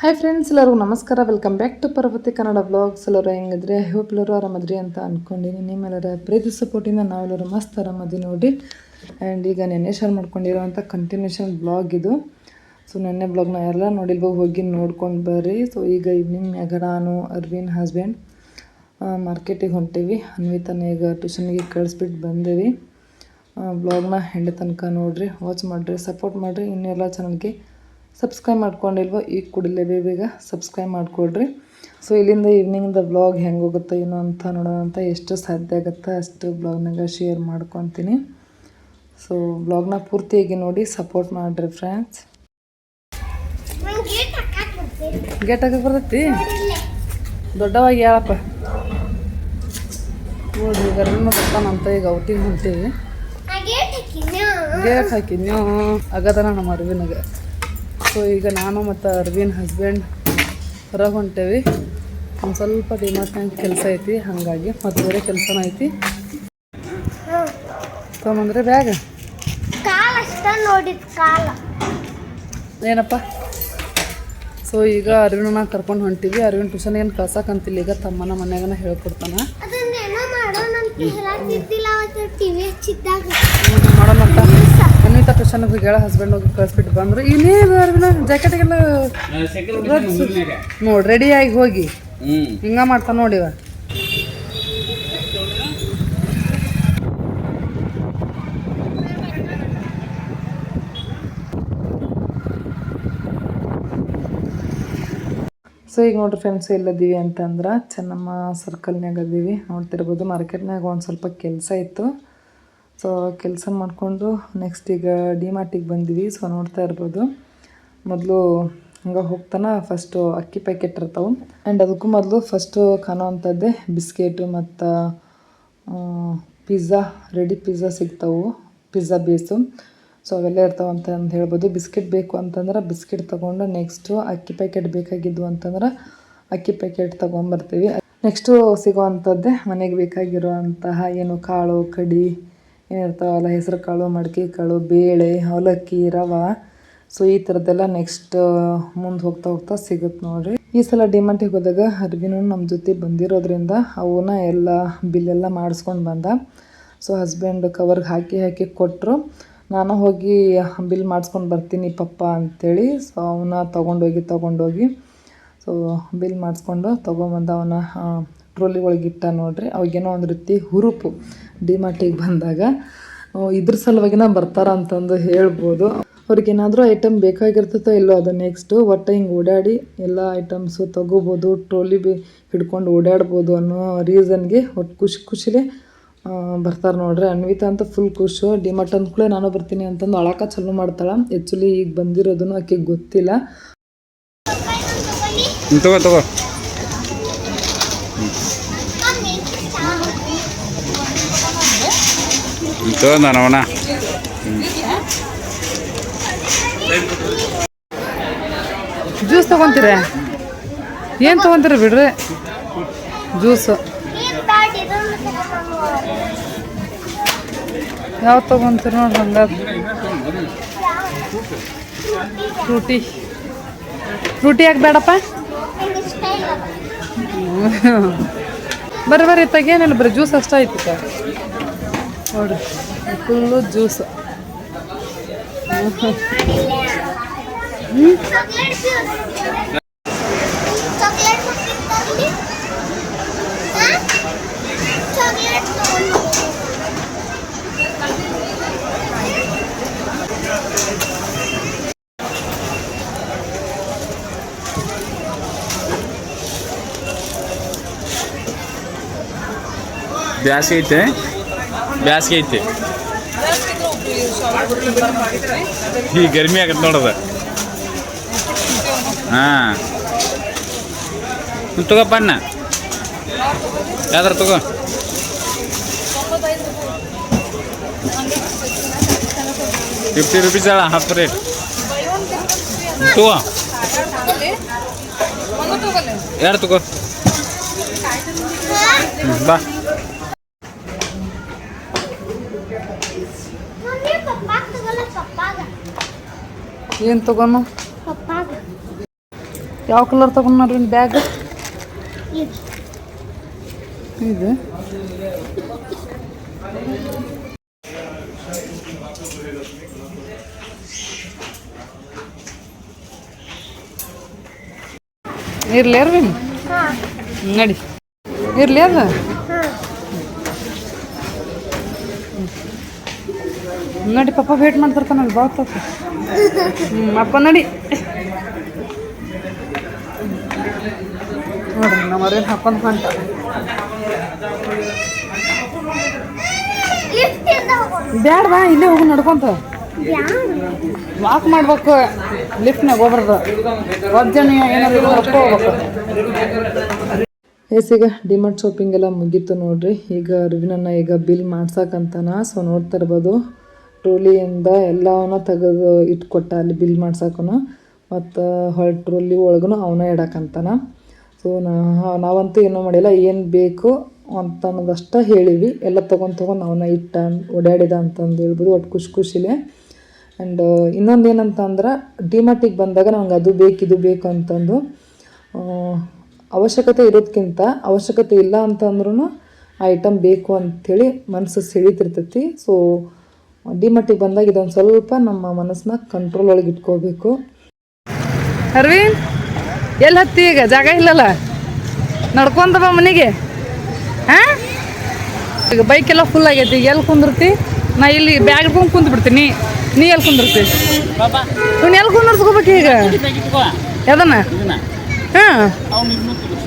Hi friends ಎಲ್ಲರಿಗೂ ನಮಸ್ಕಾರ. Welcome back to Parvathi Kannada blogs ಎಲ್ಲರೂ ಹೆಂಗಿದ್ರೆ? ಐ ಹೋಪ್ ಎಲ್ಲರೂ ಆರಾಮದ್ರಿ ಅಂತ ಅಂದ್ಕೊಂಡಿನಿ ನಿಮ್ಮೆಲ್ಲರ ಪ್ರೀತಿ ಸಪೋರ್ಟಿಂದ ನಾವೆಲ್ಲರೂ ಮಸ್ತ್ ಆರಾಮದಿ ನೋಡಿ ಆ್ಯಂಡ್ ಈಗ ನೆನ್ನೆ ಶೇರ್ ಮಾಡ್ಕೊಂಡಿರೋವಂಥ ಕಂಟಿನ್ಯೂಷನ್ ಬ್ಲಾಗ್ ಇದು. ಸೊ ನೆನ್ನೆ ಬ್ಲಾಗ್ನ ಎಲ್ಲ ನೋಡಿಲ್ವೋ? ಹೋಗಿ ನೋಡ್ಕೊಂಡು ಬರ್ರಿ. ಸೊ ಈಗ ಈವ್ನಿಂಗ್ ಮ್ಯಾಗ ನಾನು, ಅರ್ವಿನ್ ಹಸ್ಬೆಂಡ್ ಮಾರ್ಕೆಟಿಗೆ ಹೊಂಟೀವಿ. ಅನ್ವಿತನ ಈಗ ಟ್ಯೂಷನ್ಗೆ ಕಳಿಸ್ಬಿಟ್ಟು ಬಂದೇವಿ. ಬ್ಲಾಗ್ನ ಹೆಂಡೆ ತನಕ ನೋಡಿರಿ. ವಾಚ್ ಮಾಡಿರಿ ಸಪೋರ್ಟ್ ಮಾಡಿರಿ. ಇನ್ನೆಲ್ಲ ಚಾನಲ್ಗೆ ಸಬ್ಸ್ಕ್ರೈಬ್ ಮಾಡ್ಕೊಂಡಿಲ್ವೋ ಈಗ ಕೂಡಲೇ ಬೇಗ ಸಬ್ಸ್ಕ್ರೈಬ್ ಮಾಡ್ಕೊಳ್ರಿ. ಸೊ ಇಲ್ಲಿಂದ ಈವ್ನಿಂಗ್ದ ಬ್ಲಾಗ್ ಹೆಂಗೆ ಹೋಗುತ್ತೆ ಏನು ಅಂತ ನೋಡೋಣ ಅಂತ ಎಷ್ಟು ಸಾಧ್ಯ ಆಗುತ್ತೆ ಅಷ್ಟು ಬ್ಲಾಗ್ನಾಗ ಶೇರ್ ಮಾಡ್ಕೊತೀನಿ. ಸೊ ಬ್ಲಾಗ್ನ ಪೂರ್ತಿಯಾಗಿ ನೋಡಿ ಸಪೋರ್ಟ್ ಮಾಡಿರಿ ಫ್ರೆಂಡ್ಸ್ ಗೇಟ್ ಹಾಕಕ್ಕೆ ಬರ್ತೈತಿ? ದೊಡ್ಡವಾಗಿ ಹೇಳಪ್ಪ ನೋಡ್ರಿ ಗರ್ಭಿಣ ಬರ್ತಾನಂತ ಈಗ ಔಟಿಂಗ್ ಹೊಂಟೀವಿ. ಗೇಟ್ ಹಾಕಿ ನೀವು ಆಗದನ ನಮ್ಮ ಅರವಿನಾಗ ಸೊ ಈಗ ನಾನು ಮತ್ತು ಅರವಿನ ಹಸ್ಬೆಂಡ್ ಹೊರಗೆ ಹೊಂಟೇವಿ. ಒಂದು ಸ್ವಲ್ಪ ಡಿಮಾರ್ಟ್ನಾಗ ಕೆಲಸ ಐತಿ ಹಾಗಾಗಿ ಮತ್ತು ಬೇರೆ ಕೆಲಸನೂ ಐತಿ. ತೊಗೊಂಬಂದ್ರೆ ಬ್ಯಾಗ್. ಏನಪ್ಪ? ಸೊ ಈಗ ಅರವಿನ ಕರ್ಕೊಂಡು ಹೊಂಟೀವಿ. ಅರವಿನ ಟ್ಯೂಷನ್ ಏನು ಕಳ್ಸಕ್ಕಂತಿಲ್ಲ ಈಗ ತಮ್ಮನ ಮನ್ಯಾಗನ ಹೇಳ್ಕೊಡ್ತಾನೆ ಅದನ್ನೇನೋ ಮಾಡೋಣ ಅಂತ ಹೇಳತ್ತಿದ್ದಿಲ್ಲ ಅವತ್ತು ಟಿವಿ ಹಚ್ಚಿದ್ದಾಗ ಮಾಡೋಣಂತ ಅನ್ವಿತಾ ಟ್ಯೂಷನ್ಗೆ ಹೋಗಿ ಗೆಳ ಹಸ್ಬೆಂಡ್ ಹೋಗಿ ಕಳಿಸ್ಬಿಟ್ಟು ಬಂದ್ರು. ಇನ್ನೇ ಜಾಕೆಟ್ ಎಲ್ಲ ನೋಡಿ ರೆಡಿಯಾಗಿ ಹೋಗಿ. ಹಿಂಗ ಮಾಡ್ತಾನ ನೋಡಿವ ಸೊ ಈಗ ನೋಡ್ರಿ ಫ್ರೆಂಡ್ಸ್ ಎಲ್ಲದೀವಿ ಅಂತಂದ್ರೆ ಚೆನ್ನಮ್ಮ ಸರ್ಕಲ್ನಾಗ ಅದೀವಿ. ನೋಡ್ತಿರ್ಬೋದು ಮಾರ್ಕೆಟ್ನಾಗ ಒಂದು ಸ್ವಲ್ಪ ಕೆಲಸ ಇತ್ತು. ಸೊ ಕೆಲಸ ಮಾಡಿಕೊಂಡು ನೆಕ್ಸ್ಟ್ ಈಗ ಡಿ ಮಾರ್ಟಿಗೆ ಬಂದ್ವಿ. ಸೊ ನೋಡ್ತಾ ಇರ್ಬೋದು. ಮೊದಲು ಹಂಗೆ ಹೋಗ್ತಾನೆ ಫಸ್ಟು ಅಕ್ಕಿ ಪ್ಯಾಕೆಟ್ ಇರ್ತಾವೆ. ಆ್ಯಂಡ್ ಅದಕ್ಕೂ ಮೊದಲು ಫಸ್ಟು ಕಾಣುವಂಥದ್ದೇ ಬಿಸ್ಕೆಟು ಮತ್ತು ಪಿಜ್ಜಾ ರೆಡಿ ಪಿಜ್ಜಾ ಸಿಗ್ತಾವೆ. ಪಿಜ್ಜಾ ಬೇಸು ಸೊ ಅವೆಲ್ಲ ಇರ್ತಾವೆ ಅಂತ ಅಂದು ಹೇಳ್ಬೋದು. ಬಿಸ್ಕೆಟ್ ಬೇಕು ಅಂತಂದ್ರೆ ಬಿಸ್ಕೆಟ್ ತೊಗೊಂಡು ನೆಕ್ಸ್ಟು ಅಕ್ಕಿ ಪ್ಯಾಕೆಟ್ ಬೇಕಾಗಿದ್ವು ಅಂತಂದ್ರೆ ಅಕ್ಕಿ ಪ್ಯಾಕೆಟ್ ತೊಗೊಂಬರ್ತೀವಿ. ನೆಕ್ಸ್ಟು ಸಿಗೋವಂಥದ್ದೇ ಮನೆಗೆ ಬೇಕಾಗಿರುವಂತಹ ಏನು ಕಾಳು, ಕಡಿ ಏನಿರ್ತಾವಲ್ಲ ಹೆಸರು ಕಾಳು ಮಡಿಕೆ ಕಾಳು ಬೇಳೆ, ಅವಲಕ್ಕಿ, ರವೆ ಸೊ ಈ ಥರದ್ದೆಲ್ಲ ನೆಕ್ಸ್ಟ್ ಮುಂದೆ ಹೋಗ್ತಾ ಹೋಗ್ತಾ ಸಿಗುತ್ತೆ ನೋಡ್ರಿ. ಈ ಸಲ ಡಿಮಾರ್ಟಿಗೆ ಹೋದಾಗ ಅರ್ವಿನೂ ನಮ್ಮ ಜೊತೆ ಬಂದಿರೋದ್ರಿಂದ ಅವನ್ನ ಎಲ್ಲ ಬಿಲ್ಲೆಲ್ಲ ಮಾಡಿಸ್ಕೊಂಡು ಬಂದ. ಸೊ ಹಸ್ಬೆಂಡ್ ಕವರ್ಗೆ ಹಾಕಿ ಹಾಕಿ ಕೊಟ್ಟರು ನಾನು ಹೋಗಿ ಬಿಲ್ ಮಾಡಿಸ್ಕೊಂಡು ಬರ್ತೀನಿ ಪಪ್ಪ ಅಂಥೇಳಿ ಸೊ ಅವನ್ನ ತೊಗೊಂಡೋಗಿ ತೊಗೊಂಡೋಗಿ ಸೊ ಬಿಲ್ ಮಾಡಿಸ್ಕೊಂಡು ತೊಗೊಂಬಂದು ಅವನ ಟ್ರೋಲಿ ಒಳಗೆ ಇಟ್ಟ ನೋಡ್ರಿ ಅವಾಗೇನೋ ಒಂದು ರೀತಿ ಹುರುಪು ಡಿಮಾರ್ಟಿಗೆ ಬಂದಾಗ ಇದ್ರ ಸಲುವಾಗಿನ ಬರ್ತಾರ ಅಂತಂದು ಹೇಳ್ಬೋದು. ಅವ್ರಿಗೇನಾದರೂ ಐಟಮ್ ಬೇಕಾಗಿರ್ತೈತೋ ಇಲ್ಲೋ ಅದು ನೆಕ್ಸ್ಟು ಒಟ್ಟು ಹಿಂಗೆ ಓಡಾಡಿ ಎಲ್ಲ ಐಟಮ್ಸು ತೊಗೋಬೋದು ಟ್ರೋಲಿ ಬಿ ಹಿಡ್ಕೊಂಡು ಓಡಾಡ್ಬೋದು ಅನ್ನೋ ರೀಸನ್ಗೆ ಒಟ್ಟು ಖುಷಿ ಖುಷಿಲೇ ಬರ್ತಾರೆ ನೋಡ್ರಿ. ಅನ್ವಿತಾ ಅಂತ ಫುಲ್ ಖುಷು. ಡಿಮಾರ್ಟ್ ಅಂದ್ಕೂಳೆ ನಾನು ಬರ್ತೀನಿ ಅಂತಂದು ಅಳಕ ಚಲೋ ಮಾಡ್ತಾಳೆ. ಆ್ಯಕ್ಚುಲಿ ಈಗ ಬಂದಿರೋದನ್ನು ಆಕೆಗೆ ಗೊತ್ತಿಲ್ಲ. ತಗೋ ತಗೋ. ಹ್ಮ್, ತಗೋ ನಾನು ಅವನ. ಜ್ಯೂಸ್ ತಗೊಂತೀರ? ಏನು ತಗೊಂತೀರ ಬಿಡ್ರಿ? ಜ್ಯೂಸು ಯಾವ ತಗೊಂತೀರ ನೋಡ್ರಿ ಹಂಗಾದ್ರೆ ಫ್ರೂಟಿ ಫ್ರೂಟಿ ಯಾಕೆ ಬೇಡಪ್ಪ? ಬರ್ರಿ ಬರ್ರಿ ತಗೇನಿಲ್ಲ ಬರ್ರಿ ಜ್ಯೂಸ್ ಅಷ್ಟೇ ಐತಿ. ಸರ್ ನೋಡ್ರಿ full juice chocolate juice. Chocolate ಕೊಡ್ತೀನಿ ತಗೊಳ್ಳಿ. ಹಾ? ಚಾಕ್ಲೇಟ್ ತಗೊಂಡು. ಬ್ಯಾಸ್ಗೆ ಐತೆ ಬ್ಯಾಸ್ಗೆ ಐತೆ ಈ ಗರ್ಮಿ ಆಗತ್ತೆ ನೋಡದ ಹಾಂ ತಗೋಪ್ಪ ಅಣ್ಣ ಯಾವ್ದಾರ ತಗೋ ಫಿಫ್ಟಿ ರುಪೀಸ್ ಅಲ್ಲ ಹಾಫ್ ರೇಟ್ ತಗೋ ಎರಡು ತಗೋ ಹ್ಮ್, ಬಾ ಮಮ್ಮಿ ಪಪ್ಪಾಗ ತಗೊಲ್ಲ ಪಪ್ಪಾಗ ಏನು ತಗೋನು ಯಾವ ಕಲರ್ ರೀ ಬ್ಯಾಗ್ ಇದು. ಇರ್ಲಿ ಅರ್ವಿನ್ ನಡಿ. ಇರ್ಲಿ ಅದ. ನಡಿ ಪಪ್ಪ ವೇಟ್ ಮಾಡ್ತಿರ್ತಾನ ಬಾತ್ ಹ್ಞೂ ಅಪ್ಪ ನೋಡಿ. ನೋಡ್ರಿ, ನಮ್ಮ ಅರೇನು ಹಾಕೊಂಡು ಹೋಗೋಣ ಬ್ಯಾಡ ಬಾ, ಇಲ್ಲೇ ಹೋಗಿ, ನಡ್ಕೊಂತ. ವಾಕ್ ಮಾಡ್ಬೇಕು ಲಿಫ್ಟ್ನಾಗ ಹೋಗ್ಬಾರ್ದು. ವಜ್ಜನ ಏನಾದ್ರು ಹೋಗ್ಬೇಕು. ಎಸ್, ಈಗ ಡಿಮಾರ್ಟ್ ಶಾಪಿಂಗ್ ಎಲ್ಲ ಮುಗೀತು ನೋಡ್ರಿ. ಈಗ ಅರ್ವಿನನ್ನ ಈಗ ಬಿಲ್ ಮಾಡ್ಸಕ್ಕಂತನ ಸೊ ನೋಡ್ತಾ ಇರ್ಬೋದು. ಟ್ರೋಲಿಯಿಂದ ಎಲ್ಲವನ್ನ ತೆಗೆದು ಇಟ್ಕೊಟ್ಟ ಅಲ್ಲಿ ಬಿಲ್ ಮಾಡ್ಸಕ್ಕೂ ಮತ್ತು ಹೊಳ್ ಟ್ರೋಲಿ ಒಳಗೂ ಅವನ ಇಡಕ್ಕಂತಾನ ಸೊ ನಾವಂತೂ ಏನೂ ಮಾಡಿಲ್ಲ. ಏನು ಬೇಕು ಅಂತ ಅನ್ನೋದಷ್ಟೇ ಹೇಳಿವಿ. ಎಲ್ಲ ತೊಗೊಂಡು ತೊಗೊಂಡು ಅವನ್ನ ಇಟ್ಟ ಓಡಾಡಿದ ಅಂತಂದು ಹೇಳ್ಬೋದು. ಒಟ್ಟು ಖುಷಿ ಖುಷಿಲೇ. ಆ್ಯಂಡ್ ಇನ್ನೊಂದು ಏನಂತಂದ್ರೆ, ಡಿಮಾರ್ಟಿಗೆ ಬಂದಾಗ ನಮ್ಗೆ ಅದು ಬೇಕು, ಇದು ಬೇಕು ಅಂತಂದು ಅವಶ್ಯಕತೆ ಇರೋದಕ್ಕಿಂತ ಅವಶ್ಯಕತೆ ಇಲ್ಲ ಅಂತಂದ್ರೂ ಐಟಮ್ ಬೇಕು ಅಂಥೇಳಿ ಮನಸ್ಸು ಸೆಳೀತಿರ್ತೈತಿ. ಸೊ ಡಿಮಾರ್ಟಿಗೆ ಬಂದಾಗ ಇದೊಂದು ಸ್ವಲ್ಪ ನಮ್ಮ ಮನಸ್ಸನ್ನ ಕಂಟ್ರೋಲ್ ಒಳಗೆ ಇಟ್ಕೋಬೇಕು. ಅರವಿಂದ್ ಎಲ್ಲಿ ಹತ್ತಿ ಈಗ? ಜಾಗ ಇಲ್ಲಲ್ಲ? ನಡ್ಕೊಂತ ಬಾ ಮನೆಗೆ. ಹಾಂ? ಈಗ ಬೈಕ್ ಎಲ್ಲ ಫುಲ್ ಆಗೈತಿ. ಈಗ ಎಲ್ಲಿ ಕುಂದಿರ್ತಿ? ನಾ ಇಲ್ಲಿ ಬ್ಯಾಗ್ ಹಿಡ್ಕೊಂಡು ಕುಂತ್ ಬಿಡ್ತೀನಿ ನೀ ಎಲ್ಲಿ ಕುಂದಿರ್ತಿ? ನೀನು ಇವ್ನು ಎಲ್ಲಿ ಕುಂದಿರ್ಸ್ಕೋಬೇಕು ಈಗ? ಯಾವ್ದನ್ನ ಹಾಂ ಅವ್ನು ಇದನ್ನು ತೋರಿಸು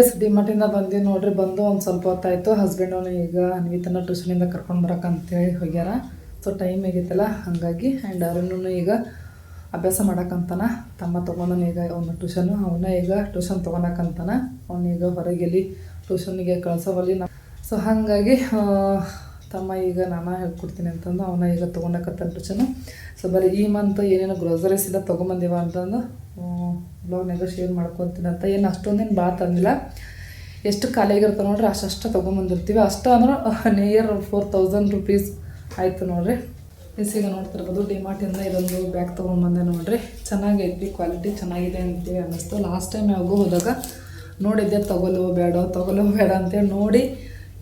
ಎಸ್ ಡಿಮಾರ್ಟಿಂದ ಬಂದಿ ನೋಡ್ರಿ, ಬಂದು ಒಂದು ಸ್ವಲ್ಪ ಹೊತ್ತಾಯಿತು. ಹಸ್ಬೆಂಡ್ ಅವನು ಈಗ ಅನ್ವಿತನ ಟ್ಯೂಷನಿಂದ ಕರ್ಕೊಂಡು ಬರಕ್ಕೆ ಅಂತೇಳಿ ಹೋಗ್ಯಾರ. ಸೊ ಟೈಮ್ ಆಗೈತಲ್ಲ ಹಾಗಾಗಿ ಆ್ಯಂಡ್ ಅರುಣನು ಈಗ ಅಭ್ಯಾಸ ಮಾಡಕ್ಕಂತಾನ ತಮ್ಮ ತೊಗೊಂಡನ ಈಗ ಅವನ ಟ್ಯೂಷನು ಅವನ ಈಗ ಟ್ಯೂಷನ್ ತೊಗೊಳಕಂತಾನ. ಅವನೀಗ ಹೊರಗೆಲ್ಲಿ ಟ್ಯೂಷನ್ಗೆ ಕಳ್ಸೋವಲ್ಲಿ ನಾ ಸೊ ಹಾಗಾಗಿ ತಮ್ಮ ಈಗ ನಾನು ಹೇಳ್ಕೊಡ್ತೀನಿ ಅಂತಂದು ಅವನ ಈಗ ತೊಗೊಂಡಕ್ಕಂಥ ಟ್ಯೂಷನು ಸೊ ಬರೀ ಈ ಮಂತ್ ಏನೇನು ಗ್ರೋಸರೀಸ್ ಎಲ್ಲ ತೊಗೊಂಬಂದಿವ ಅಂತಂದು ಬ್ಲಾಗ್ನಾಗ ಶೇರ್ ಮಾಡ್ಕೊತೀನಿ ಅಂತ. ಏನು ಅಷ್ಟೊಂದೇನು ಭಾಳ ತಂದಿಲ್ಲ. ಎಷ್ಟು ಖಾಲಿಯಾಗಿರ್ತಾವೆ ನೋಡ್ರಿ ಅಷ್ಟು ತೊಗೊಂಬಂದಿರ್ತೀವಿ. ಅಷ್ಟು ಅಂದ್ರೆ ನಿಯರ್ ಫೋರ್ ತೌಸಂಡ್ ರುಪೀಸ್ ಆಯಿತು ನೋಡ್ರಿ. ಈಗ ನೋಡ್ತಿರ್ಬೋದು ಡಿಮಾರ್ಟಿಂದ ಇದೊಂದು ಬ್ಯಾಗ್ ತೊಗೊಂಬಂದೆ ನೋಡ್ರಿ. ಚೆನ್ನಾಗೈತಿ ಕ್ವಾಲಿಟಿ ಚೆನ್ನಾಗಿದೆ ಅಂತೇಳಿ ಅನ್ನಿಸ್ತು. ಲಾಸ್ಟ್ ಟೈಮ್ ಯಾವಾಗೂ ಹೋದಾಗ ನೋಡಿದ್ದೆ, ತೊಗೊಲೋ ಬೇಡ ತೊಗೊಲೋ ಬೇಡ ಅಂತೇಳಿ ನೋಡಿ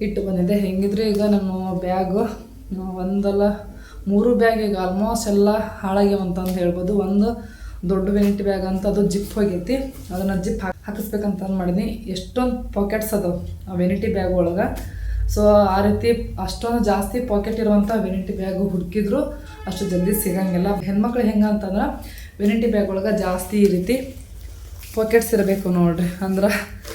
ಇಟ್ಟು ಬಂದಿದ್ದೆ. ಹೆಂಗಿದ್ರೆ ಈಗ ನಾನು ಬ್ಯಾಗು ಒಂದಲ್ಲ ಮೂರು ಬ್ಯಾಗ್ ಈಗ ಆಲ್ಮೋಸ್ಟ್ ಎಲ್ಲ ಹಾಳಾಗ್ಯಾವ ಅಂತಂದು ಹೇಳ್ಬೋದು. ಒಂದು ದೊಡ್ಡ ವೆನಿಟಿ ಬ್ಯಾಗ್ ಅಂತ, ಅದು ಜಿಪ್ ಹೋಗೈತಿ. ಅದನ್ನು ಜಿಪ್ ಹಾಕಿ ಹಾಕಿಸ್ಬೇಕಂತಂದು ಮಾಡಿದ್ನಿ. ಎಷ್ಟೊಂದು ಪಾಕೆಟ್ಸ್ ಅದು ಆ ವೆನಿಟಿ ಬ್ಯಾಗ್ ಒಳಗೆ. ಸೊ ಆ ರೀತಿ ಅಷ್ಟೊಂದು ಜಾಸ್ತಿ ಪಾಕೆಟ್ ಇರುವಂಥ ವೆನಿಟಿ ಬ್ಯಾಗು ಹುಡುಕಿದ್ರು ಅಷ್ಟು ಜಲ್ದಿ ಸಿಗಂಗಿಲ್ಲ. ಹೆಣ್ಮಕ್ಳು ಹೆಂಗೆ ಅಂತಂದ್ರೆ ವೆನಿಟಿ ಬ್ಯಾಗ್ ಒಳಗೆ ಜಾಸ್ತಿ ಈ ರೀತಿ ಪಾಕೆಟ್ಸ್ ಇರಬೇಕು ನೋಡ್ರಿ. ಅಂದ್ರೆ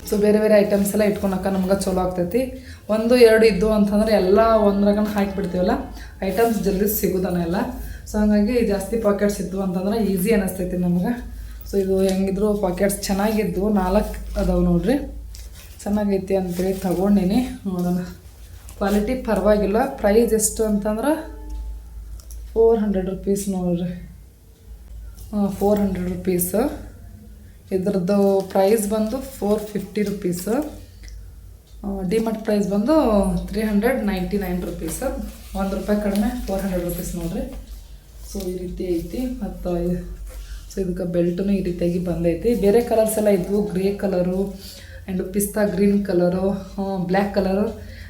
ಸೊ ಬೇರೆ ಬೇರೆ ಐಟಮ್ಸ್ ಎಲ್ಲ ಇಟ್ಕೊಳಕ ನಮ್ಗೆ ಚಲೋ ಆಗ್ತೈತಿ. ಒಂದು, ಎರಡು ಇದ್ದು ಅಂತಂದ್ರೆ ಎಲ್ಲ ಒಂದ್ರಾಗ ಹಾಕಿಬಿಡ್ತೀವಲ್ಲ ಐಟಮ್ಸ್ ಜಲ್ದಿ ಸಿಗೋದನ್ನ ಎಲ್ಲ. ಸೊ ಹಾಗಾಗಿ ಜಾಸ್ತಿ ಪಾಕೆಟ್ಸ್ ಇದ್ವು ಅಂತಂದ್ರೆ ಈಸಿ ಅನ್ನಿಸ್ತೈತಿ ನಮ್ಗೆ. ಸೊ ಇದು ಹೆಂಗಿದ್ರು ಪಾಕೆಟ್ಸ್ ಚೆನ್ನಾಗಿದ್ದು, ನಾಲ್ಕು ಅದಾವೆ ನೋಡ್ರಿ. ಚೆನ್ನಾಗೈತಿ ಅಂತೇಳಿ ತಗೊಂಡಿನಿ. ನೋಡೋಣ. ಕ್ವಾಲಿಟಿ ಪರವಾಗಿಲ್ಲ. ಪ್ರೈಸ್ ಎಷ್ಟು ಅಂತಂದ್ರೆ ಫೋರ್ ಹಂಡ್ರೆಡ್ ರುಪೀಸ್ ನೋಡ್ರಿ. ಫೋರ್ ಹಂಡ್ರೆಡ್ ರುಪೀಸ್ ಇದ್ರದ್ದು ಪ್ರೈಸ್ ಬಂದು four fifty rupees DMart price ಬಂದು three hundred ninety nine rupees ಒಂದು ರೂಪಾಯಿ ಕಡಿಮೆ ಫೋರ್ ಹಂಡ್ರೆಡ್ ರುಪೀಸ್ ನೋಡ್ರಿ. ಸೊ ಈ ರೀತಿ ಐತಿ. ಮತ್ತು ಸೊ ಇದಕ್ಕೆ ಬೆಲ್ಟು ಈ ರೀತಿಯಾಗಿ ಬಂದೈತಿ. ಬೇರೆ ಕಲರ್ಸ್ ಎಲ್ಲ ಇದ್ವು. ಗ್ರೇ ಕಲರು ಆ್ಯಂಡ್ ಪಿಸ್ತಾ ಗ್ರೀನ್ ಕಲರು ಬ್ಲ್ಯಾಕ್ ಕಲರು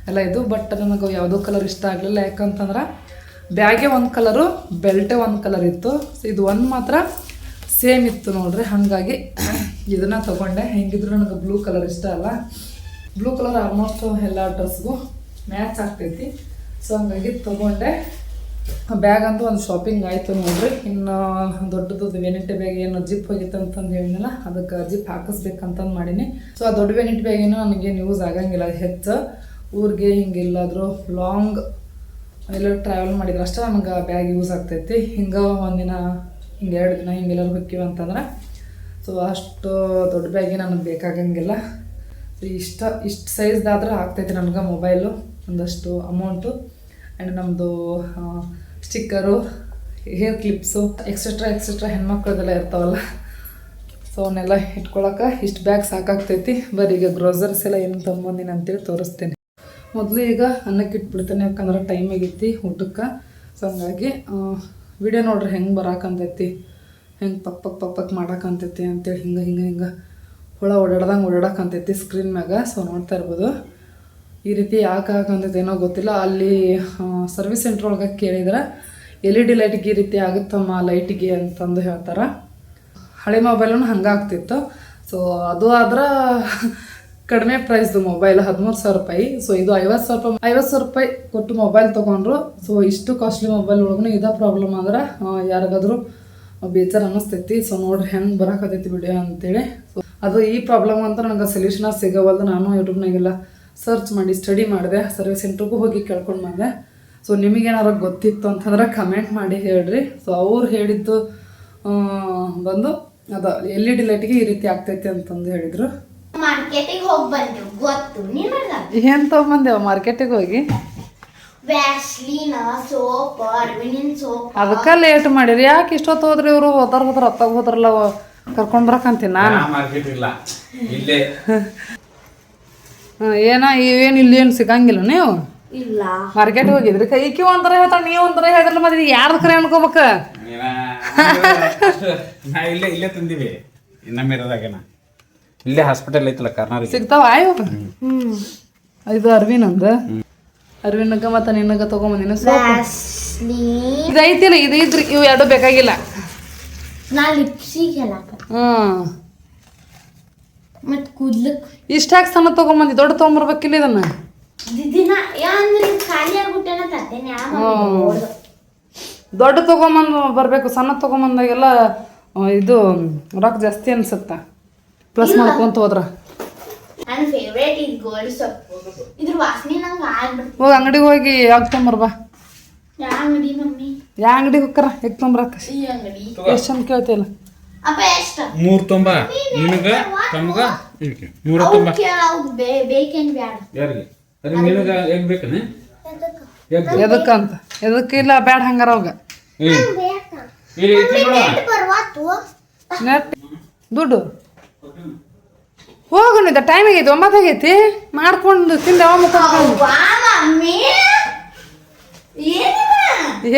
ಎಲ್ಲ ಇದ್ವು. ಬಟ್ ನನಗೆ ಯಾವುದೋ ಕಲರ್ ಇಷ್ಟ ಆಗಲಿಲ್ಲ. ಯಾಕಂತಂದ್ರೆ, ಬ್ಯಾಗೆ ಒಂದು ಕಲರು ಬೆಲ್ಟೇ ಒಂದು ಕಲರ್ ಇತ್ತು. ಸೊ ಇದು ಒಂದು ಮಾತ್ರ ಸೇಮ್ ಇತ್ತು ನೋಡ್ರಿ, ಹಾಗಾಗಿ ಇದನ್ನು ತೊಗೊಂಡೆ. ಹೆಂಗಿದ್ರು ನನಗೆ ಬ್ಲೂ ಕಲರ್ ಇಷ್ಟ ಅಲ್ಲ. ಬ್ಲೂ ಕಲರ್ ಆಲ್ಮೋಸ್ಟ್ ಎಲ್ಲ ಡ್ರೆಸ್ಗೂ ಮ್ಯಾಚ್ ಆಗ್ತೈತಿ. ಸೊ ಹಂಗಾಗಿ ತೊಗೊಂಡೆ. ಬ್ಯಾಗ್ ಅಂತೂ ಒಂದು ಶಾಪಿಂಗ್ ಆಯಿತು ನೋಡ್ರಿ. ಇನ್ನು ದೊಡ್ಡದು ವೆನಿಟಿ ಬ್ಯಾಗ್ ಏನು ಜಿಪ್ ಹೋಗಿತ್ತು ಅಂತಂದು ಹೇಳಿದ್ನಲ್ಲ, ಅದಕ್ಕೆ ಜಿಪ್ ಹಾಕಿಸ್ಬೇಕಂತಂದು ಮಾಡೀನಿ. ಸೊ ಆ ದೊಡ್ಡ ವೆನಿಟಿ ಬ್ಯಾಗ್ ಏನೋ ನನಗೇನು ಯೂಸ್ ಆಗಂಗಿಲ್ಲ. ಹೆಚ್ಚು. ಊರಿಗೆ ಹಿಂಗೆ ಎಲ್ಲಾದರೂ ಲಾಂಗ್ ಎಲ್ಲರೂ ಟ್ರಾವೆಲ್ ಮಾಡಿದ್ರೆ ಅಷ್ಟೇ ನಮಗೆ ಬ್ಯಾಗ್ ಯೂಸ್ ಆಗ್ತೈತಿ. ಹಿಂಗೆ ಒಂದಿನ ಹಿಂಗೆ ಎರಡು ದಿನ ಹಿಂಗೆಲ್ಲರೂ ಹೊಕ್ಕಿವಿ ಅಂತಂದ್ರೆ. ಸೊ ಅಷ್ಟು ದೊಡ್ಡ ಬ್ಯಾಗಿ ನನಗೆ ಬೇಕಾಗಂಗಿಲ್ಲ. ಸೊ ಇಷ್ಟ, ಇಷ್ಟು ಸೈಜ್ದಾದ್ರೆ ಆಗ್ತೈತಿ ನನಗೆ ಮೊಬೈಲು ಒಂದಷ್ಟು ಅಮೌಂಟು ಆ್ಯಂಡ್ ನಮ್ಮದು sticker hair clips etcetera etcetera ಹೆಣ್ಮಕ್ಳದೆಲ್ಲ ಇರ್ತಾವಲ್ಲ. ಸೊ ಅವನ್ನೆಲ್ಲ ಇಟ್ಕೊಳಕ್ಕೆ ಇಷ್ಟು ಬ್ಯಾಗ್ ಸಾಕಾಗ್ತೈತಿ. ಬರೀ ಈಗ ಗ್ರೋಸರ್ಸ್ ಎಲ್ಲ ಏನು ತೊಗೊಂಬಂದಿನ ಅಂತೇಳಿ ತೋರಿಸ್ತೇನೆ. ಮೊದಲು ಈಗ ಅನ್ನಕ್ಕೆ ಇಟ್ಬಿಡ್ತೇನೆ ಯಾಕಂದ್ರೆ ಟೈಮ್ ಆಗೈತಿ ಊಟಕ್ಕೆ. ಸೊ ಹಂಗಾಗಿ ವಿಡಿಯೋ ನೋಡ್ರಿ ಹೆಂಗೆ ಬರಾಕಂತೈತಿ, ಹೆಂಗೆ ಪಕ್ ಪಕ್ ಪಕ್ ಪಕ್ ಮಾಡಾಕಂತೈತಿ ಅಂತೇಳಿ ಹಿಂಗೆ ಹಿಂಗೆ ಹಿಂಗೆ ಹುಳ ಓಡಾಡ್ದಂಗೆ ಓಡಾಡಕಂತೈತಿ ಸ್ಕ್ರೀನ್ ಮ್ಯಾಗ. ಸೊ ನೋಡ್ತಾ ಇರ್ಬೋದು. ಈ ರೀತಿ ಯಾಕೆ ಆಗಂತೈತಿ ಏನೋ ಗೊತ್ತಿಲ್ಲ. ಅಲ್ಲಿ ಸರ್ವಿಸ್ ಸೆಂಟ್ರ್ ಒಳಗೆ ಕೇಳಿದ್ರೆ ಎಲ್ ಇ ಡಿ ಲೈಟ್ಗೆ ಈ ರೀತಿ ಆಗುತ್ತಮ್ಮ ಲೈಟಿಗೆ ಅಂತಂದು ಹೇಳ್ತಾರೆ. ಹಳೆ ಮೊಬೈಲೂ ಹಂಗೆ ಆಗ್ತಿತ್ತು. ಸೊ ಅದು ಆದ್ರೆ ಕಡಿಮೆ ಪ್ರೈಸ್ದು ಮೊಬೈಲ್ ಹದಿಮೂರು ಸಾವಿರ ರೂಪಾಯಿ. ಸೊ ಇದು ಐವತ್ತು ಸಾವಿರ ರೂಪಾಯಿ ಐವತ್ತು ಸಾವಿರ ರೂಪಾಯಿ ಕೊಟ್ಟು ಮೊಬೈಲ್ ತೊಗೊಂಡ್ರು ಸೊ ಇಷ್ಟು ಕಾಸ್ಟ್ಲಿ ಮೊಬೈಲ್ ಒಳಗೂ ಇದೇ ಪ್ರಾಬ್ಲಮ್ ಅಂದ್ರೆ ಯಾರಿಗಾದ್ರೂ ಬೇಜಾರು ಅನ್ನಿಸ್ತೈತಿ. ಸೊ ನೋಡ್ರಿ ಹೆಂಗೆ ಬರಕತ್ತೈತಿ ವಿಡಿಯೋ ಅಂತೇಳಿ. ಸೊ ಅದು ಈ ಪ್ರಾಬ್ಲಮ್ ಅಂತ ನನಗೆ ಸೊಲ್ಯೂಷನ್ ಸಿಗವಲ್ದು ನಾನು ಯೂಟ್ಯೂಬ್ನಾಗೆಲ್ಲ ಸರ್ಚ್ ಮಾಡಿ ಸ್ಟಡಿ ಮಾಡಿದೆ ಸರ್ವಿಸ್ ಸೆಂಟ್ರಿಗೂ ಹೋಗಿ ಕೇಳ್ಕೊಂಡು ಬಂದೆ. ಸೊ ನಿಮಗೇನಾರು ಗೊತ್ತಿತ್ತು ಅಂತಂದ್ರೆ ಕಮೆಂಟ್ ಮಾಡಿ ಹೇಳ್ರಿ. ಸೊ ಅವ್ರು ಹೇಳಿದ್ದು ಬಂದು, ಅದು ಎಲ್ ಇ ಡಿ ಲೈಟ್ಗೆ ಈ ರೀತಿ ಆಗ್ತೈತಿ ಅಂತಂದು ಹೇಳಿದ್ರು. ಮಾರ್ಕೆಟಿಗೆ ಹೋಗಿ ಬಂದ್ರು ಗೊತ್ತು. ನಿನಗ? ಏನ್ ತೊಗೊಂಬಂದೇವ ಮಾರ್ಕೆಟಿಗೆ ಹೋಗಿ? ವ್ಯಾಸ್ಲಿನ ಸೋಪ್ ಅರ್ವಿನಿನ್ ಸೋಪ್ ಅದಕ್ಕ ಲೇಟ್ ಮಾಡಿರಿ. ಯಾಕೆ ಇಷ್ಟೊತ್ತು ಹೋದ್ರಿ ಇವರು? ಹೋದಾರ ಹೋದ್ರ ಅತ್ತಾಗ ಹೋದ್ರಲ್ಲ ಕರ್ಕೊಂಡ್ ಬರಕಂತೀನಿ ನಾನು. ಮಾರ್ಕೆಟ್ ಇಲ್ಲ. ಇಲ್ಲೇ. ಏನ ಇವೇನು ಇಲ್ಲಿ ಏನು ಸಿಗಂಗಿಲ್ಲ ನೀವು? ಇಲ್ಲ. ಮಾರ್ಕೆಟ್ ಹೋಗಿದ್ರಿ. ಕೈಕಿ ಒಂಥರ ಹೇಳ್ತಾರ ನೀವು ಒಂಥರ ಹೇಳಿದ್ರಲ್ಲ ಮತ್ತೆ ಯಾರ್ದು ಕರೆ ಅನ್ಕೋಬೇಕ? ನೀನ- ಇಲ್ಲೇ ಇಲ್ಲೇ ತಂದಿವಿ. ನಮ್ಮ ಇರೋದಾಗೇನ ಇಲ್ಲೇ ಹಾಸ್ಪಿಟಲ್ ಐತಲ್ಲ ಕರ್ನಾಟಕ ಸಿಗ್ತಾವ? ಆಯ್. ಇದು ಅರ್ವಿನ್ ಅಂದ. ಅರ್ವಿನಗ ಮತ್ತೆ ನಿನ್ನಗ ತಗೊಂಬಂದಿನ ಸೋಪ್. ಇದೈತ್ರಿ ಇದು ಇದು ಇದ್ರಿ ಇವು ಎರಡು ಬೇಕಾಗಿಲ್ಲ. ಹ್ಮ್. ಮತ್ ಕೂದ್ಲಕ್. ಇಷ್ಟಾಗಿ ಸಣ್ಣ ತಗೊಂಬಂದಿ ದೊಡ್ಡ ತಗೊಂಬರ್ಬೇಕಿಲ್ಲ ಇದನ್ನ? ದೊಡ್ಡ ತಗೊಂಬಂದು ಬರಬೇಕು ಸಣ್ಣ ತಗೊಂಬಂದಾಗೆಲ್ಲ ಇದು ರೊಕ್ಕ ಜಾಸ್ತಿ ಅನ್ಸುತ್ತ? ಪ್ಲಸ್ ಮಾಡ್ಕೊಂತ ಹೋದ್ರ. ನನ್ನ ಫೇವ್ರೇಟ್ ಇದು ಗೋಲ್ಡ್ ಸೊಪ್ಪು. ಇದ್ರ ವಾಸನೆ ನಂಗೆ ಆಗ್ಬಿಡ್ತು. ಹೋಗಿ ಅಂಗಡಿಗೆ ಹೋಗಿ ಯಾಕೆ ತೊಂಬರ್ಬಾ ಯಾ ಅಂಗಡಿ ಮಮ್ಮಿ? ಯಾ ಅಂಗಡಿಗೆ ಎಗ್ ತೊಂಬರಕ್ಕ ಈ ಅಂಗಡಿ. ಎಷ್ಟು ಅಂತ ಕೇಳ್ತಿಲ್ಲ ಅಪ್ಪ ಎಷ್ಟ? ಮೂರ್ ತೊಂಬ. ನಿನಗ ತಮ್ಗ? ಇದಕ್ಕೆ. ಮೂರ ತೊಂಬ. ಬೇಕೇನ್ ಬ್ಯಾಡ. ಯಾರಿಗೆ? ಅರೆ ನಿನಗ ಹೆಂಗ್ ಬೇಕನ? ಎದಕ್ಕಂತ ಎದಕ್ಕೆ ಇಲ್ಲ ಬ್ಯಾಡ ಹಂಗಾರ ಅವಾಗ. ನೆಟ್. ದುಡ್ಡು. ಹೋಗು ಇದು ಟೈಮ್ ಆಗೈತಿ ಒಂಬತ್ತು ಆಗೈತಿ. ಮಾಡ್ಕೊಂಡು ತಿಂದ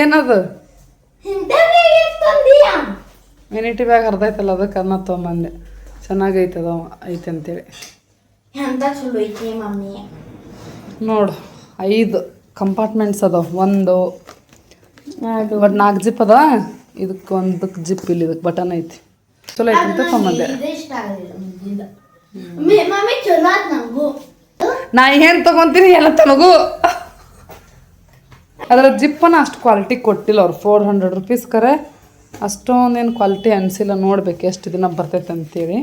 ಏನದು? ಮಿನಿಟಿ ಬ್ಯಾಗ್ ಅರ್ಧೈತಲ್ಲ ಅದಕ್ಕೆ ಅನ್ನ ತೊಗೊಂಬಂದೆ. ಚೆನ್ನಾಗೈತೆ ಅದು ಐತೆ ಅಂತೇಳಿ. ನೋಡು ಐದು ಕಂಪಾರ್ಟ್ಮೆಂಟ್ಸ್ ಅದಾವ ಒಂದು ಬಟ್ ನಾಲ್ಕು ಜಿಪ್ ಅದ ಇದಕ್ಕೆ ಒಂದಕ್ಕೆ ಜಿಪ್ ಇಲ್ಲಿ ಇದಕ್ಕೆ ಬಟನ್ ಐತಿ. ಚಲೋ ಐತಿ ಅಂತ ತೊಗೊಂಬಂದೆ ನಾ ಏನು ತಗೊಂತೀನಿ ಎಲ್ಲ ತನಗೂ. ಅದರ ಜಿಪ್ಪನ ಅಷ್ಟು ಕ್ವಾಲಿಟಿ ಕೊಟ್ಟಿಲ್ಲ ಅವ್ರು ಫೋರ್ ಹಂಡ್ರೆಡ್ ರುಪೀಸ್ ಕರೆ. ಅಷ್ಟೊಂದೇನು ಕ್ವಾಲಿಟಿ ಅನಿಸಿಲ್ಲ ನೋಡ್ಬೇಕು ಎಷ್ಟು ದಿನ ಬರ್ತೈತೆ ಅಂತೇಳಿ.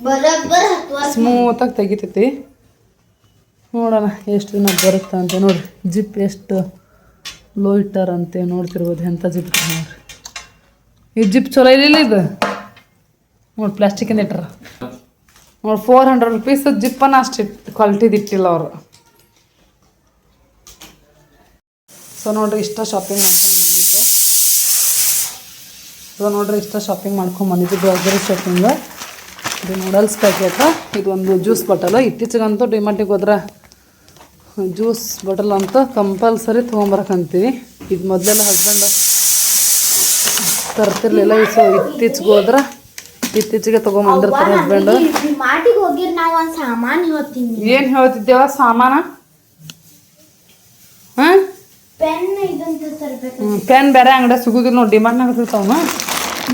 ಸ್ಮೂತ್ ಆಗಿ ಸ್ಮೂತಾಗಿ ತೆಗಿತೈತಿ. ನೋಡೋಣ ಎಷ್ಟು ದಿನ ಬರುತ್ತೆ ಅಂತ ನೋಡಿ ಜಿಪ್ ಎಷ್ಟು ಲೋ ಇಟ್ಟಾರಂತೆ ನೋಡ್ತಿರ್ಬೋದು ಎಂಥ ಜಿಪ್ ನೋಡ್ರಿ ಈ ಜಿಪ್ ಚಲೋ ಇಲ್ಲ ಇದು. ನೋಡಿ ಪ್ಲಾಸ್ಟಿಕಿಂದ ಇಟ್ಟರ ನೋಡಿ ಫೋರ್ ಹಂಡ್ರೆಡ್ ರುಪೀಸ್ ಜಿಪ್ಪನ್ನು ಅಷ್ಟು ಕ್ವಾಲಿಟಿದು ಇಟ್ಟಿಲ್ಲ ಅವರು. ಸೊ ನೋಡ್ರಿ, ಇಷ್ಟ ಶಾಪಿಂಗ್ ಮಾಡ್ಕೊಂಡು ಬಂದಿದ್ದು. ಸೊ ನೋಡ್ರಿ, ಇಷ್ಟ ಶಾಪಿಂಗ್ ಮಾಡ್ಕೊಂಡು ಬಂದಿದ್ದು ಗ್ರೋಸರಿ ಶಾಪಿಂಗ್ ಇದು ನೂಡಲ್ಸ್ ಪ್ಯಾಕೆಟ್ ಇದೊಂದು ಜ್ಯೂಸ್ ಬಾಟಲ್ ಇತ್ತೀಚೆಗಂತೂ ಡಿಮಾರ್ಟಿಗೆ ಹೋದ್ರೆ ಜ್ಯೂಸ್ ಬಾಟಲ್ ಅಂತ ಕಂಪಲ್ಸರಿ ತೊಗೊಂಬರಕಂತೀವಿ ಇದು ಮೊದಲೆಲ್ಲ ಹಸ್ಬೆಂಡ್ ತರ್ತಿರ್ಲಿಲ್ಲ. ಸೊ ಇತ್ತೀಚೆಗೆ ಹೋದ್ರೆ ಇತ್ತೀಚೆಗೆ ತೊಗೊಂಬಂದಿರ್ತಾರೆ ಹಸ್ಬೆಂಡು ಮಾಟಿಗೆ ಹೋಗಿರ್ ನಾವ್ ಒಂದ್ ಸಾಮಾನ್ ಹೇಳ್ತೀನಿ. ಏನು ಹೇಳ್ತಿದ್ದೇವ ಸಾಮಾನ? ಹಾಂ? ಪೆನ್ ಬೇರೆ ಅಂಗಡಿ ಸಿಗುದಿಲ್ಲ ನೋಡಿ ಡಿಮಾರ್ಟ್ನಾಗ ಸಿಗ್ತಾವನ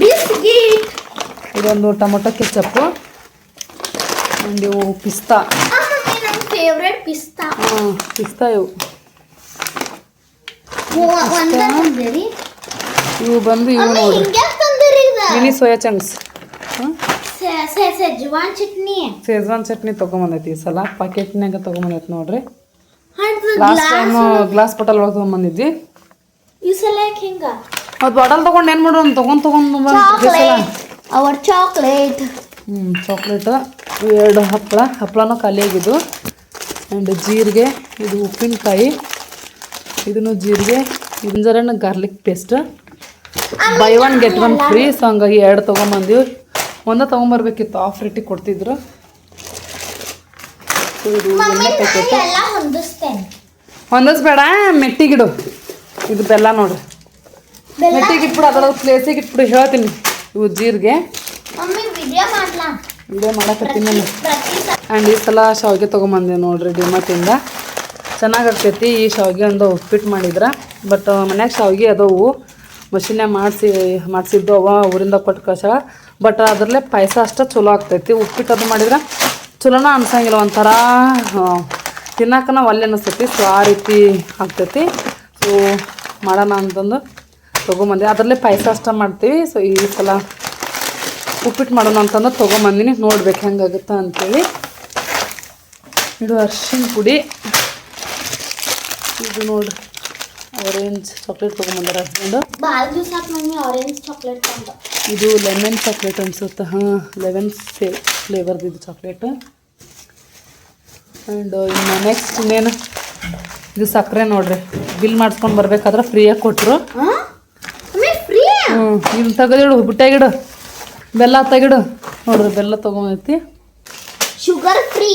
ಬಿಸ್ಕಿಟ್. ಇದೊಂದು ಟೊಮೊಟೊ ಕೆಚಪ್ಪು ಒಂದು ಇವು ಪಿಸ್ತಾ. ಪಿಸ್ತಾ. ಇವು. ಇವು ಬಂದು ಇವು ನೋಡ್ರಿ. Mini soya chunks. Schezwan chutney. ತಗೊಂಬಂದೈತಿ chutney ತೊಗೊಂಬಂದೈತಿ. ಈ ಸಲ ಪಾಕೆಟ್ನಾಗ ತೊಗೊಂಬಂದೈತಿ ನೋಡ್ರಿ. ಲಾಸ್ಟ್ ಟೈಮ್ ಗ್ಲಾಸ್ ಬಾಟಲ್ ಒಳಗೆ ತೊಗೊಂಬಂದಿದ್ವಿ. ಈ ಸಲ ಯಾಕೆ ಹಿಂಗ? ಅದು ಬಾಟಲ್ ತಗೊಂಡು ಏನು ಮಾಡೋಣ ತೊಗೊಂಡು ತೊಗೊಂಡು ಅವರ್ ಚಾಕ್ಲೇಟ್ ಹ್ಞೂ ಚಾಕ್ಲೇಟ್ ಎರಡು ಹಪ್ಪಳ ಹಪ್ಪಳನೂ ಖಾಲಿಯಾಗಿದ್ದು ಆ್ಯಂಡ್ ಜೀರಿಗೆ ಇದು ಉಪ್ಪಿನಕಾಯಿ. ಇದನ್ನು ಜೀರಿಗೆ ಇಂಜರನ್ garlic paste buy one get one free so ಹಂಗಾಗಿ ಎರಡು ತೊಗೊಂಬಂದಿವಿ. ಒಂದೇ ತೊಗೊಂಬರ್ಬೇಕಿತ್ತು. ಆಫ್ ರೇಟಿಗೆ ಕೊಡ್ತಿದ್ರು. ಹೊಂದಿಸ್ಬೇಡ ಮೆಟ್ಟಿಗಿಡು. ಇದು ಬೆಲ್ಲ ನೋಡ್ರಿ ಮೆಟ್ಟಿಗೆ ಇಟ್ಬಿಡು ಅದರ ಪ್ಲೇಸಿಗೆ ಇಟ್ಬಿಡು ಹೇಳ್ತೀನಿ. ಇವು ಜೀರಿಗೆ. ಇದೇ ಮಾಡಕತ್ತೀನಿ ಆ್ಯಂಡ್ ಈ ಸಲ ಶಾವಿಗೆ ತೊಗೊಂಬಂದೆ ನೋಡ್ರಿ ಡಿಮಾರ್ಟಿಂದ ಚೆನ್ನಾಗಿರ್ತೈತಿ ಈ ಶಾವಿಗೆ ಒಂದು ಉಪ್ಪಿಟ್ಟು ಮಾಡಿದ್ರೆ. ಬಟ್ ಮನ್ಯಾಗ ಶಾವಿಗೆ ಅದಾವು. ಮಷಿನ್ಯಾಗ ಮಾಡಿಸಿ, ಮಾಡಿಸಿದ್ದು ಅವ, ಊರಿಂದ ಕೊಟ್ಟು ಕಳ್ಸ ಬಟ್ ಅದರಲ್ಲೇ ಪಾಯಸ ಅಷ್ಟೇ ಚಲೋ ಆಗ್ತೈತಿ. ಉಪ್ಪಿಟ್ಟು ಅದು ಮಾಡಿದ್ರೆ ಚಲೋನ ಅನ್ಸಂಗಿಲ್ಲ, ಒಂಥರ ತಿನ್ನಕ್ಕನ ಒಲ್ಲೆ ಅನಿಸ್ತೈತಿ. ಸೊ ಆ ರೀತಿ ಆಗ್ತೈತಿ. ಸೊ ಮಾಡೋಣ ಅಂತಂದು ತೊಗೊಂಬಂದೆ. ಅದರಲ್ಲೇ ಪಾಯಸ ಅಷ್ಟೇ ಮಾಡ್ತೀವಿ. ಸೊ ಈ ಸಲ ಉಪ್ಪಿಟ್ಟು ಮಾಡೋಣ ಅಂತಂದು ತೊಗೊಂಬಂದಿನಿ. ನೋಡ್ಬೇಕು ಹೆಂಗಾಗುತ್ತೆ ಅಂತೇಳಿ. ಇದು ಅರ್ಶಿನ ಪುಡಿ. ಇದು ನೋಡ್ರಿ. ಆರೆಂಜ್ ಚಾಕ್ಲೇಟ್ ತೊಗೊಂಬಂದಾರ ಹಸ್ಬೆಂಡು. ಭಾಳ ದಿವಸ ಆತ್ ಮಮ್ಮಿ ಆರೆಂಜ್ ಚಾಕ್ಲೇಟ್ ತಂದ. ಇದು ಲೆಮನ್ ಚಾಕ್ಲೇಟ್ ಅನ್ಸುತ್ತೆ ಹಾಂ ಲೆಮನ್ ಸೇ ಫ್ಲೇವರ್ದು ಇದು ಚಾಕ್ಲೇಟ್ ಆ್ಯಂಡ್ ಇನ್ನು ನೆಕ್ಸ್ಟ್ ಇನ್ನೇನು? ಇದು ಸಕ್ಕರೆ ನೋಡ್ರಿ ಬಿಲ್ ಮಾಡಿಸ್ಕೊಂಡು ಬರ್ಬೇಕಾದ್ರೆ ಫ್ರೀಯಾಗಿ ಕೊಟ್ಟರು ಹ್ಞೂ ಇದನ್ನ ತೆಗೆದಿಡು ಬುಟ್ಟಾಗಿಡು ಬೆಲ್ಲ ತೆಗಿಡು ನೋಡ್ರಿ ಬೆಲ್ಲ ತೊಗೊಂಡೈತಿ ಶುಗರ್ ಫ್ರೀ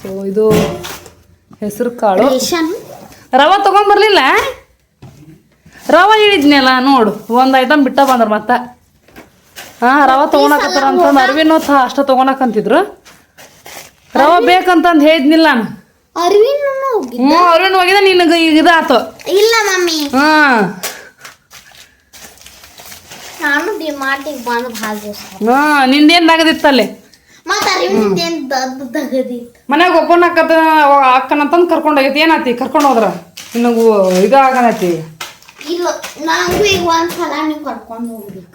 ಸೊ ಇದು ಹೆಸರು ಕಾಳು. ರವ ತೊಗೊಂಬರ್ಲಿಲ್ಲ? ರವೆ ಹಿಡಿದ್ನಲ್ಲ ನೋಡು ಒಂದು ಐಟಮ್ ಬಿಟ್ಟ ಬಂದ್ರ ಮತ್ತ. ಹಾಂ ರವ ತೊಗೊಳಕತ್ತಾರ ಅಂತಂದು ಅರ್ವಿನೂ ಅಷ್ಟ ತೊಗೊಳಕಂತಿದ್ರು. ರವ ಬೇಕಂತಂದು ಹೇಳಿದ್ನಿಲ್ಲ ಹ್ಞೂ ಅರ್ವಿನ್ ಹೋಗಿದ ನಿನಗೆ ಈಗ ಇದಾತು. ಇಲ್ಲ ಮಮ್ಮಿ. ಹಾಂ. ನಾನು ಡಿಮಾರ್ಟಿಗೆ ಬಂದು ಭಾಳ ದಿವಸ. ಹಾಂ ನಿಂದೇನು ಆಗದಿತ್ತಲ್ಲಿ ಮನ್ಯಾಗ ಒಬ್ಬನ ಅಕ್ಕದ ಅಕ್ಕನಂತಂದು ಕರ್ಕೊಂಡು ಹೋಗೈತಿ ಏನಾತಿ? ಕರ್ಕೊಂಡು ಹೋದ್ರ? ನಿನಗೂ ಇದು ಆಗನೈತಿ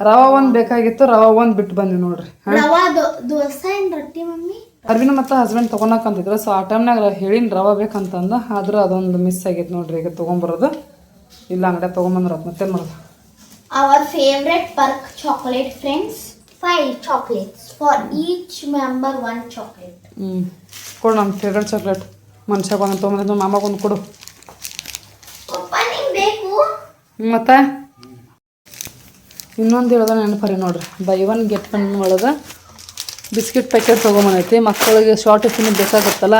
ರವೆ ಒಂದು ಬೇಕಾಗಿತ್ತು ರವ ಒಂದ್ ಬಿಟ್ಟು ಬಂದ್ವಿ ನೋಡ್ರಿ. ಅರ್ವಿನ ಮತ್ತು ಹಸ್ಬೆಂಡ್ ತೊಗೊಳಕಂತಿದ್ರು ಸೊ ಆ ಟೈಮ್ನಾಗ ಹೇಳಿನ ರವ ಬೇಕಂತಂದ ಆದ್ರೆ ಅದೊಂದು ಮಿಸ್ ಆಗೈತೆ ನೋಡ್ರಿ. ಈಗ ತೊಗೊಂಬರೋದು. ಇಲ್ಲ ಅಂಗಡಿ ತೊಗೊಂಬಂದ್ರ ಮತ್ತೆ ಮಾಡೋದು? Hour favourite Perk chocolate friends five chocolates. For each member. One chocolate. ಹ್ಞೂ ಕೊಡು ನಮ್ಮ ಫೇವ್ರೆಟ್ ಚಾಕ್ಲೇಟ್ ಮನುಷ್ಯ ಬಂದು ತೊಗೊಂಬಂದು ಮಾಮಾಗ ಒಂದು ಕೊಡು. Opening ಬೇಕು? ಮತ್ತೆ? ಇನ್ನೊಂದು ಹೇಳೋದ ನೆನಪರಿ ನೋಡ್ರಿ. ಬೈ ಒನ್ ಗೆಟ್ ಒನ್ ಒಳಗೆ ಬಿಸ್ಕಿಟ್ ಪ್ಯಾಕೆಟ್ ತೊಗೊಂಬಂದೈತಿ. ಮಕ್ಕಳಿಗೆ ಶಾರ್ಟ್ ಟಿಫಿನ್ ಬೇಕಾಗುತ್ತಲ್ಲ?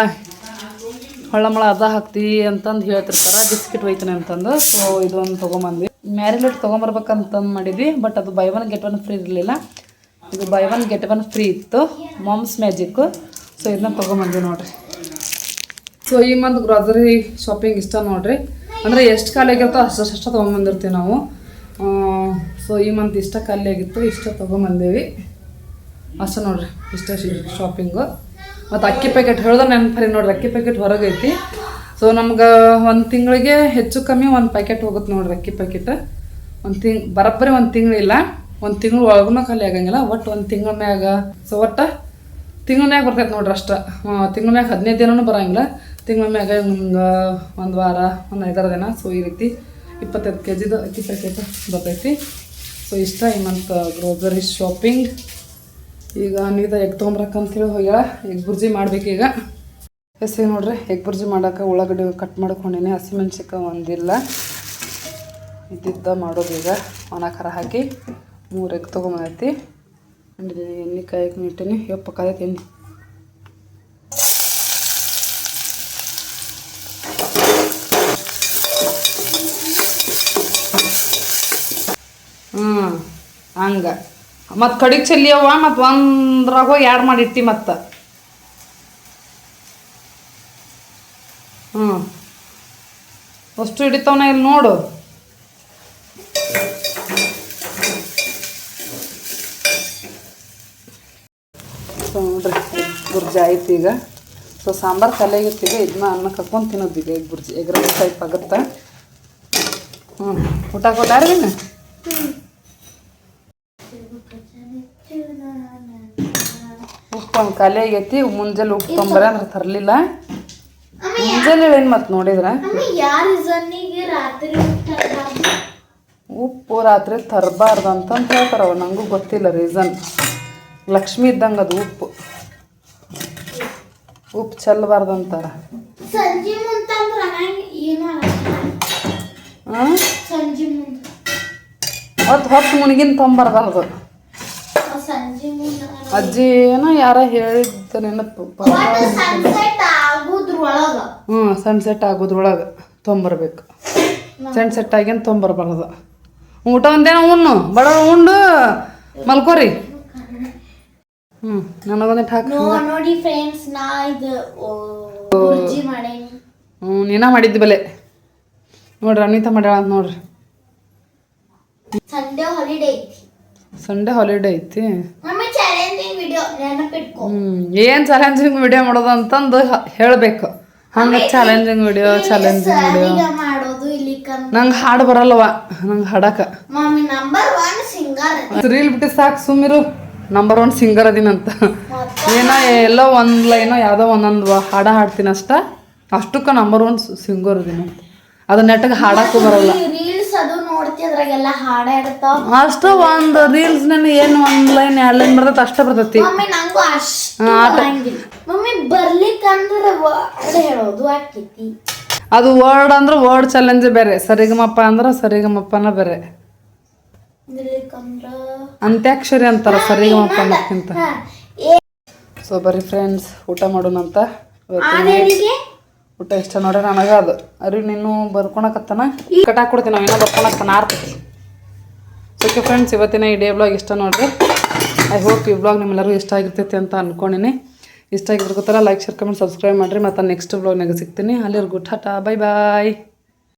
ಹೊಳ್ಳಮಳ ಅದ ಹಾಕ್ತೀವಿ ಅಂತಂದು ಹೇಳ್ತಿರ್ತಾರೆ. ಬಿಸ್ಕಿಟ್ ಒಯ್ತೀನಿ ಅಂತಂದು. ಸೊ ಇದೊಂದು ತೊಗೊಂಬಂದ್ವಿ. ಮ್ಯಾರಿನೇಟ್ ತೊಗೊಂಬರ್ಬೇಕಂತಂದು ಮಾಡಿದ್ವಿ ಬಟ್ ಅದು buy one get one free ಇರಲಿಲ್ಲ. ಇದು buy one get one free ಇತ್ತು. ಮಾಮ್ಸ್ ಮ್ಯಾಜಿಕ್ಕು ಸೊ ಇದನ್ನ ತೊಗೊಂಬಂದ್ವಿ ನೋಡ್ರಿ. ಸೊ ಈ ಮಂತ್ ಗ್ರಾಸರಿ ಶಾಪಿಂಗ್ ಇಷ್ಟ ನೋಡ್ರಿ. ಅಂದರೆ ಎಷ್ಟು ಖಾಲಿ ಆಗಿರುತ್ತೋ ಅಷ್ಟು ಅಷ್ಟು ತೊಗೊಂಬಂದಿರ್ತೀವಿ ನಾವು. ಸೊ ಈ ಮಂತ್ ಇಷ್ಟ ಖಾಲಿ ಆಗಿತ್ತು, ಇಷ್ಟ ತೊಗೊಂಬಂದೇವಿ. ಅಷ್ಟ ನೋಡ್ರಿ, ಇಷ್ಟ ಶಾಪಿಂಗು ಮತ್ತು ಅಕ್ಕಿ ಪ್ಯಾಕೆಟ್ ಹೇಳ್ದೆ ನೆನಪರಿ ನೋಡ್ರಿ, ಅಕ್ಕಿ ಪ್ಯಾಕೆಟ್ ಹೊರಗೈತಿ ಸೊ ನಮ್ಗೆ ಒಂದು ತಿಂಗಳಿಗೆ ಹೆಚ್ಚು ಕಮ್ಮಿ ಒಂದು ಪ್ಯಾಕೆಟ್ ಹೋಗುತ್ತೆ ನೋಡ್ರಿ ಅಕ್ಕಿ ಪ್ಯಾಕೆಟ್ ಒಂದು ತಿಂಗ್ ಬರೋಬ್ಬರಿ ಒಂದು ತಿಂಗಳಿಲ್ಲ. ಒಂದು ತಿಂಗಳ ಒಳಗೂ ಖಾಲಿ ಆಗಂಗಿಲ್ಲ ಒಟ್ಟು ಒಂದು ತಿಂಗಳ ಮ್ಯಾಗ ಸೊ ಒಟ್ಟು ತಿಂಗಳ ಮ್ಯಾಗ ಬರ್ತೈತೆ ನೋಡ್ರಿ ಅಷ್ಟ. ತಿಂಗಳ ಮ್ಯಾಗ ಹದಿನೈದು ದಿನವೂ ಬರಂಗಿಲ್ಲ. ತಿಂಗಳ ಮ್ಯಾಗ ಹಿಂಗೆ ಒಂದು ವಾರ, ಒಂದು ಐದಾರು ದಿನ ಸೊ ಈ ರೀತಿ ಇಪ್ಪತ್ತೈದು ಕೆ ಜಿದು ಅಕ್ಕಿ ಪ್ಯಾಕೆಟ್ ಬರ್ತೈತಿ. ಸೊ ಇಷ್ಟ, ಈ ಮಂತ್ ಗ್ರೋಸರಿ ಶಾಪಿಂಗ್ ಈಗ ನೀದ ಎಗ್ ತೊಗೊಂಬರಕ್ಕಂತೇಳಿ ಹೋಗ್ಯಾಳ, ಎಗ್ ಬುರ್ಜಿ ಈಗ. ಎಸ್ ನೋಡ್ರಿ, ಎಗ್ ಬುರ್ಜಿ ಮಾಡೋಕೆ ಉಳ್ಳಾಗಡ್ಡಿ ಕಟ್ ಮಾಡ್ಕೊಂಡಿನಿ ಹಸಿಮೆಣ್ಸಿಕಾಯಿ ಒಂದಿಲ್ಲ. ಇದ್ದಿದ್ದ ಮಾಡೋದು ಈಗ, ಒಣ ಖಾರ ಹಾಕಿ. ಮೂರು ಎಗ್ ತೊಗೊಂಬಂದೈತಿ ಎಣ್ಣೆ ಕಾಯಕ್ಕೆ ನಿಟ್ಟಿನಿ. ಯಪ್ಪ ಕಾಯಕ್ಕೆ ಎಣ್ಣೆ. ಹ್ಞೂ ಹಂಗೆ. ಮತ್ತು ಕಡಿಗೆ ಚೆಲ್ಲಿಯವ ಮತ್ತು ಒಂದ್ರಾಗ ಎರಡು ಮಾಡಿ ಇಟ್ಟಿ ಮತ್ತು. ಹ್ಞೂ ಅಷ್ಟು ಹಿಡಿತಾವನ ಇಲ್ಲಿ ನೋಡು. ಸೊ ನೋಡ್ರಿ ಬುರ್ಜಿ ಆಯ್ತು ಈಗ. ಸೊ ಸಾಂಬಾರು ಕಲೆಯಾಗಿತ್ತು ಈಗ ಇದನ್ನ ಅನ್ನಕ್ಕೆ ಹಾಕೊಂಡು ತಿನ್ನೋದು ಈಗ egg bhurji egg rice type ಆಗುತ್ತೆ. ಹ್ಞೂ ಊಟ ಕೊಟ್ಟಾರ್ರಿ ಇನ್ನು ಉಪ್ಪು ಖಾಲಿ ಆಗೈತಿ. ಮುಂಜಾನೆ ಉಪ್ಪು ತೊಂಬರ ಅಂದ್ರೆ ತರಲಿಲ್ಲ. ಮುಂಜಾನೆ ಏನು ಮತ್ತೆ ನೋಡಿದ್ರೆ? ಉಪ್ಪು ರಾತ್ರಿ ತರಬಾರ್ದು ಅಂತಂತ ಹೇಳ್ತಾರವ ನಂಗೂ ನನಗೂ ಗೊತ್ತಿಲ್ಲ ರೀಸನ್ ಲಕ್ಷ್ಮಿ ಇದ್ದಂಗೆ ಅದು ಉಪ್ಪು. ಉಪ್ಪು ಚೆಲ್ಲಬಾರ್ದು ಅಂತಾರ ಹೊತ್ತು ಹೊತ್ತು ಮುಣಗಿನ ತೊಂಬರ್ಬಾರ್ದು ಅಜ್ಜಿ ಏನೋ ಯಾರ ಹೇಳಿದ್ದ ನೆನಪು. ಒಟ್ಟು ಸನ್ಸೆಟ್ ಆಗುದ್ರೊಳಗ. ಹ್ಞೂ ಸನ್ಸೆಟ್ ಆಗೋದ್ರೊಳಗೆ ತೊಂಬರ್ಬೇಕು. ಸನ್ಸೆಟ್ ಆಗ್ಯಾನ ತೊಂಬರ್ಬಾರ್ದು. ಊಟ ಒಂದೇನೋ ಉಣ್ಣು ಬಡ ಉಂಡು ಮಲ್ಕೋರಿ. ಹ್ಞೂ ನನಗೊಂದಿಟ್ಟು ಹಾಕಿ ನೋ ನೋಡಿ ಫ್ರೆಂಡ್ಸ್ ನಾ ಇದು ಓ, ಬುರ್ಜಿ ಮಾಡೇನಿ. ಹ್ಞೂ ನೀನ ಮಾಡಿದ್ದು ಬಲೆ. ನೋಡ್ರಿ ಅನಿತಾ ಮಾಡ್ಯಾಳ ಅಂತ ನೋಡ್ರಿ. ಸಂಡೇ ಹಾಲಿಡೇ ಐತಿ. ಸಂಡೇ ಹಾಲಿಡೇ ಐತಿ. ಚಾಲೆಂಜಿಂಗ್ ವಿಡಿಯೋ ನೆನಪಿಟ್ಕೊ ಏನು ಚಾಲೆಂಜಿಂಗ್ ವಿಡಿಯೋ ಮಾಡೋದು ಅಂತಂದು ಹ- ಹೇಳಬೇಕು. ಹಂಗೆ ಚಾಲೆಂಜಿಂಗ್ ವಿಡಿಯೋ ಚಾಲೆಂಜಿಂಗ್ ವಿಡಿಯೋ ಈಗ ಮಾಡೋದು ಇಲ್ಲಿ ಕಂದ್ ನಂಗೆ ಹಾಡು ಬರಲ್ಲವ ನಂಗೆ ಹಾಡಕ. Mummy number one singer reel ಬಿಟ್ಟು ಸಾಕು ಸುಮ್ಮಿರು ನಂಬರ್ ಒನ್ ಸಿಂಗರ್ ಅದೀನಂತ ಏನೋ ಎಲ್ಲೋ ಒಂದು ಲೈನೋ ಯಾವುದೋ ಒಂದೊಂದು ಹಾಡ ಹಾಡ್ತೀನಿ ಅಷ್ಟ. ಅಷ್ಟಕ್ಕೆ ನಂಬರ್ ಒನ್ ಸಿಂಗರ್ ಅದೀನಂತ ಅದು ನೆಟ್ಟಗೆ ಹಾಡಕ್ಕೂ ಬರಲ್ಲ. ಅಷ್ಟ ಒಂದು ರೀಲ್ಸ್ ನಾನು ಏನು ಒಂದು ಲೈನ್ ಎರಡು ಲೈನ್ ಬರ್ತೈತೆ ಅಷ್ಟ ಬರ್ತೈತಿ. ಅದು. ವರ್ಡ್ ಅಂದ್ರೆ ವರ್ಡ್ ಚಾಲೆಂಜ್ ಬೇರೆ. ಸರಿಗಮಪ್ಪ ಅಂದ್ರೆ ಸರಿಗಮಪ್ಪನ ಬೇರೆ. ಅಂತ್ಯಾಕ್ಷರಿ ಅಂತಾರ ಹಾ, ಏ- ಸೊ ಬರ್ರಿ ಫ್ರೆಂಡ್ಸ್ ಊಟ ಮಾಡೋಣಂತ. ಅಂತ ಆದೇಳಿಗೆ ಊಟ ಇಷ್ಟ ನೋಡ್ರಿ ನನಗೆ ಅದು. ಅರಿ ನೀನು ಬರ್ಕೊಳಕತ್ತಾನ ಕಟಾಕ್ ಕೊಡ್ತೀನಿ ನಾವು ಏನೋ ಬರ್ಕೊಳಕತ್ತಾನ ಆರ್ತೈತಿ ಓಕೆ ಫ್ರೆಂಡ್ಸ್ ಇವತ್ತಿನ ಈ ಡೇ ಬ್ಲಾಗ್ ಇಷ್ಟ ನೋಡ್ರಿ. ಐ ಹೋಪ್ ಈ ಬ್ಲಾಗ್ ನಿಮ್ಮೆಲ್ಲರಿಗೂ ಇಷ್ಟ ಆಗಿರ್ತೈತಿ ಅಂತ ಅನ್ಕೊಂಡಿನಿ. ಇಷ್ಟ ಆಗಿರ್ಕೋತಾರ ಲೈಕ್ ಶೇರ್ ಕಮೆಂಟ್ ಸಬ್ಸ್ಕ್ರೈಬ್ ಮಾಡಿರಿ. ಮತ್ತು ನೆಕ್ಸ್ಟ್ ಬ್ಲಾಗ್ನಾಗ ಸಿಗ್ತೀನಿ. ಅಲ್ಲಿವರೆಗೂ ಟಾಟಾ ಬೈ ಬಾಯ್